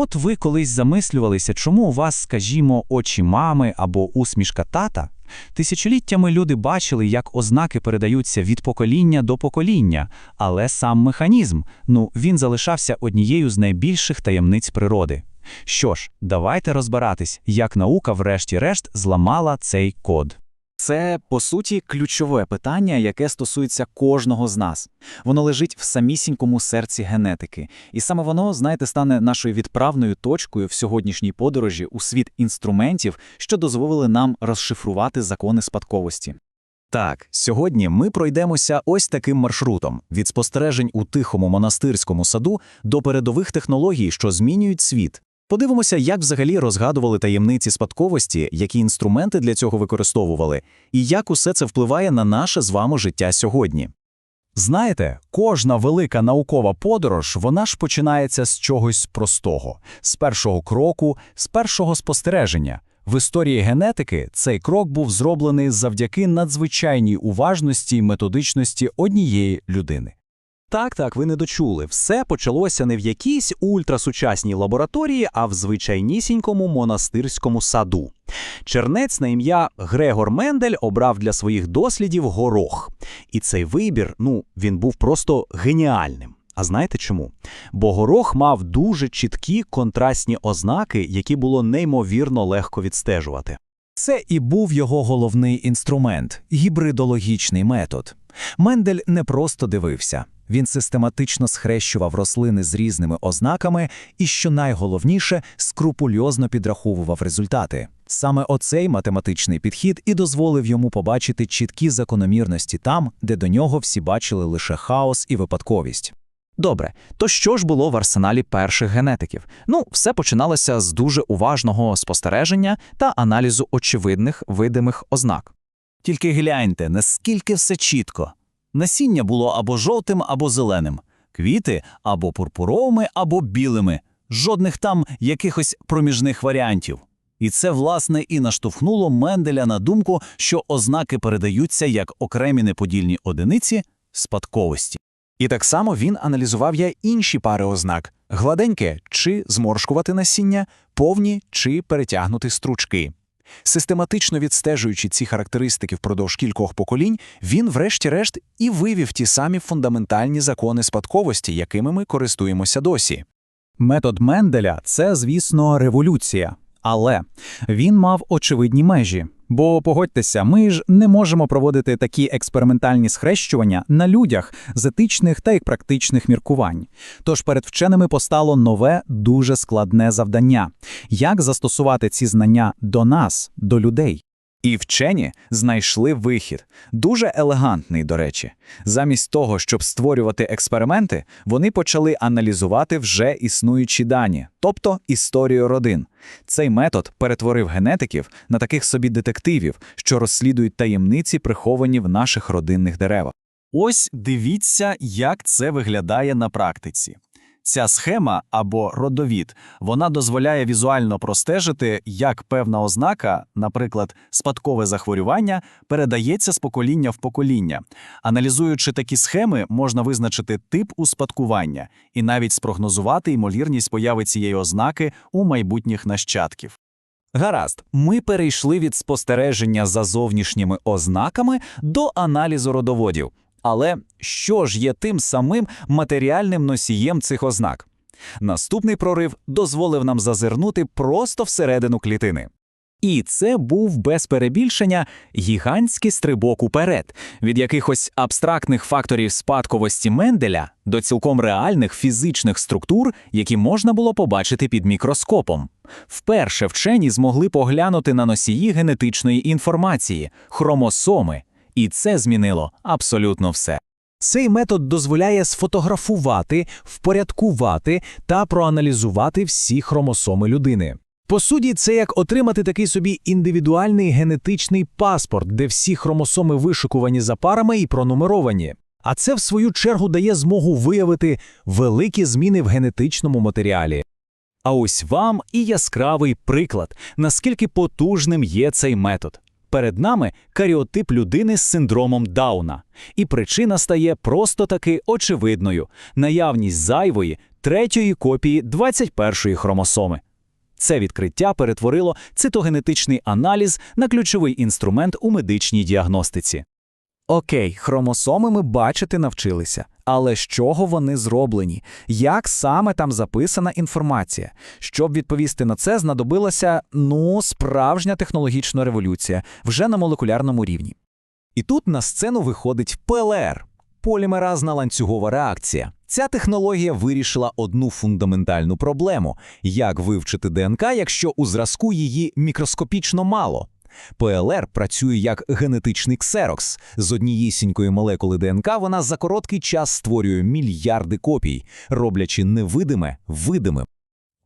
От ви колись замислювалися, чому у вас, скажімо, очі мами або усмішка тата? Тисячоліттями люди бачили, як ознаки передаються від покоління до покоління, але сам механізм, ну, він залишався однією з найбільших таємниць природи. Що ж, давайте розбиратись, як наука врешті-решт зламала цей код. Це, по суті, ключове питання, яке стосується кожного з нас. Воно лежить в самісінькому серці генетики. І саме воно, знаєте, стане нашою відправною точкою в сьогоднішній подорожі у світ інструментів, що дозволили нам розшифрувати закони спадковості. Так, сьогодні ми пройдемося ось таким маршрутом від спостережень у тихому монастирському саду до передових технологій, що змінюють світ. Подивимося, як взагалі розгадували таємниці спадковості, які інструменти для цього використовували, і як усе це впливає на наше з вами життя сьогодні. Знаєте, кожна велика наукова подорож, вона ж починається з чогось простого, з першого кроку, з першого спостереження. В історії генетики цей крок був зроблений завдяки надзвичайній уважності й методичності однієї людини. Так, так, ви не дочули. Все почалося не в якійсь ультрасучасній лабораторії, а в звичайнісінькому монастирському саду. Чернець на ім'я Грегор Мендель обрав для своїх дослідів горох. І цей вибір, ну, він був просто геніальним. А знаєте чому? Бо горох мав дуже чіткі контрастні ознаки, які було неймовірно легко відстежувати. Це і був його головний інструмент гібридологічний метод. Мендель не просто дивився, він систематично схрещував рослини з різними ознаками і, що найголовніше, скрупульозно підраховував результати. Саме оцей математичний підхід і дозволив йому побачити чіткі закономірності там, де до нього всі бачили лише хаос і випадковість. Добре, то що ж було в арсеналі перших генетиків? Ну, все починалося з дуже уважного спостереження та аналізу очевидних видимих ознак. Тільки гляньте, наскільки все чітко. Насіння було або жовтим, або зеленим, квіти або пурпуровими, або білими, жодних там якихось проміжних варіантів. І це, власне, і наштовхнуло Менделя на думку, що ознаки передаються як окремі неподільні одиниці спадковості. І так само він аналізував я інші пари ознак: гладеньке чи зморшкувати насіння, повні чи перетягнути стручки. Систематично відстежуючи ці характеристики впродовж кількох поколінь, він, врешті-решт, і вивів ті самі фундаментальні закони спадковості, якими ми користуємося досі. Метод Менделя це, звісно, революція. Але він мав очевидні межі. Бо погодьтеся, ми ж не можемо проводити такі експериментальні схрещування на людях з етичних та й практичних міркувань. Тож перед вченими постало нове, дуже складне завдання: як застосувати ці знання до нас, до людей. І вчені знайшли вихід, дуже елегантний, до речі. Замість того, щоб створювати експерименти, вони почали аналізувати вже існуючі дані, тобто історію родин. Цей метод перетворив генетиків на таких собі детективів, що розслідують таємниці, приховані в наших родинних деревах. Ось дивіться, як це виглядає на практиці. Ця схема або родовід вона дозволяє візуально простежити, як певна ознака, наприклад, спадкове захворювання, передається з покоління в покоління. Аналізуючи такі схеми, можна визначити тип успадкування і навіть спрогнозувати ймовірність появи цієї ознаки у майбутніх нащадків. Гаразд, ми перейшли від спостереження за зовнішніми ознаками до аналізу родоводів. Але що ж є тим самим матеріальним носієм цих ознак? Наступний прорив дозволив нам зазирнути просто всередину клітини. І це був без перебільшення гігантський стрибок уперед, від якихось абстрактних факторів спадковості Менделя до цілком реальних фізичних структур, які можна було побачити під мікроскопом. Вперше вчені змогли поглянути на носії генетичної інформації, хромосоми, і це змінило абсолютно все. Цей метод дозволяє сфотографувати, впорядкувати та проаналізувати всі хромосоми людини. По суті, це як отримати такий собі індивідуальний генетичний паспорт, де всі хромосоми вишикувані за парами і пронумеровані. А це, в свою чергу, дає змогу виявити великі зміни в генетичному матеріалі. А ось вам і яскравий приклад, наскільки потужним є цей метод. Перед нами каріотип людини з синдромом Дауна. І причина стає просто таки очевидною – наявність зайвої третьої копії 21-ї хромосоми. Це відкриття перетворило цитогенетичний аналіз на ключовий інструмент у медичній діагностиці. Окей, хромосоми ми бачити навчилися. Але з чого вони зроблені? Як саме там записана інформація? Щоб відповісти на це, знадобилася, ну, справжня технологічна революція, вже на молекулярному рівні. І тут на сцену виходить ПЛР – полімеразна ланцюгова реакція. Ця технологія вирішила одну фундаментальну проблему – як вивчити ДНК, якщо у зразку її мікроскопічно мало. ПЛР працює як генетичний ксерокс. З однієсінької молекули ДНК вона за короткий час створює мільярди копій, роблячи невидиме видимим.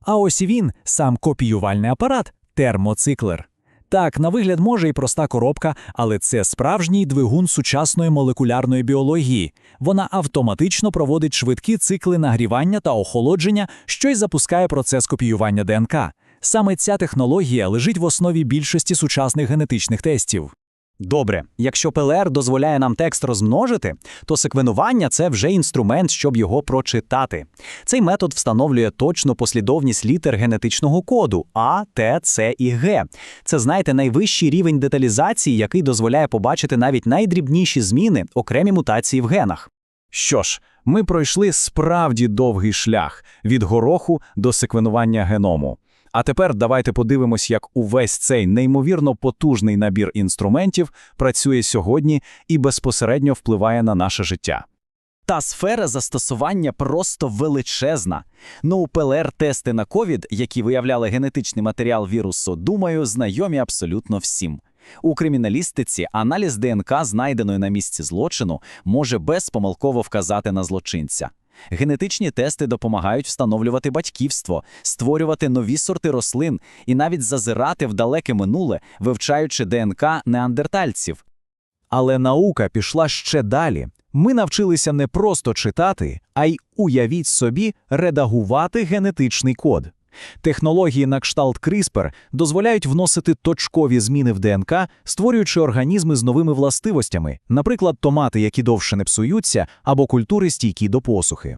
А ось і він, сам копіювальний апарат, термоциклер. Так, на вигляд може і проста коробка, але це справжній двигун сучасної молекулярної біології. Вона автоматично проводить швидкі цикли нагрівання та охолодження, що й запускає процес копіювання ДНК. Саме ця технологія лежить в основі більшості сучасних генетичних тестів. Добре, якщо ПЛР дозволяє нам текст розмножити, то секвенування це вже інструмент, щоб його прочитати. Цей метод встановлює точну послідовність літер генетичного коду А, Т, С і Г. Це, знаєте, найвищий рівень деталізації, який дозволяє побачити навіть найдрібніші зміни, окремі мутації в генах. Що ж, ми пройшли справді довгий шлях від гороху до секвенування геному. А тепер давайте подивимось, як увесь цей неймовірно потужний набір інструментів працює сьогодні і безпосередньо впливає на наше життя. Та сфера застосування просто величезна. Ну, ПЛР-тести на ковід, які виявляли генетичний матеріал вірусу, думаю, знайомі абсолютно всім. У криміналістиці аналіз ДНК, знайденої на місці злочину, може безпомилково вказати на злочинця. Генетичні тести допомагають встановлювати батьківство, створювати нові сорти рослин і навіть зазирати в далеке минуле, вивчаючи ДНК неандертальців. Але наука пішла ще далі. Ми навчилися не просто читати, а й уявіть собі редагувати генетичний код. Технології на кшталт CRISPR дозволяють вносити точкові зміни в ДНК, створюючи організми з новими властивостями, наприклад, томати, які довше не псуються, або культури стійкі до посухи.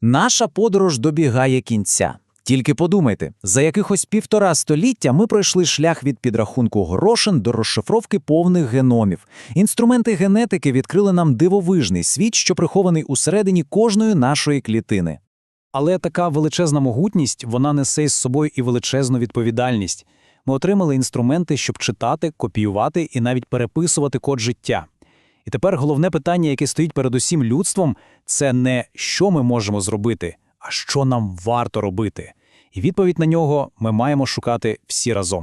Наша подорож добігає кінця. Тільки подумайте, за якихось півтора століття ми пройшли шлях від підрахунку горошин до розшифровки повних геномів. Інструменти генетики відкрили нам дивовижний світ, що прихований усередині кожної нашої клітини. Але така величезна могутність вона несе із собою і величезну відповідальність. Ми отримали інструменти, щоб читати, копіювати і навіть переписувати код життя. І тепер головне питання, яке стоїть перед усім людством, це не що ми можемо зробити, а що нам варто робити. І відповідь на нього ми маємо шукати всі разом.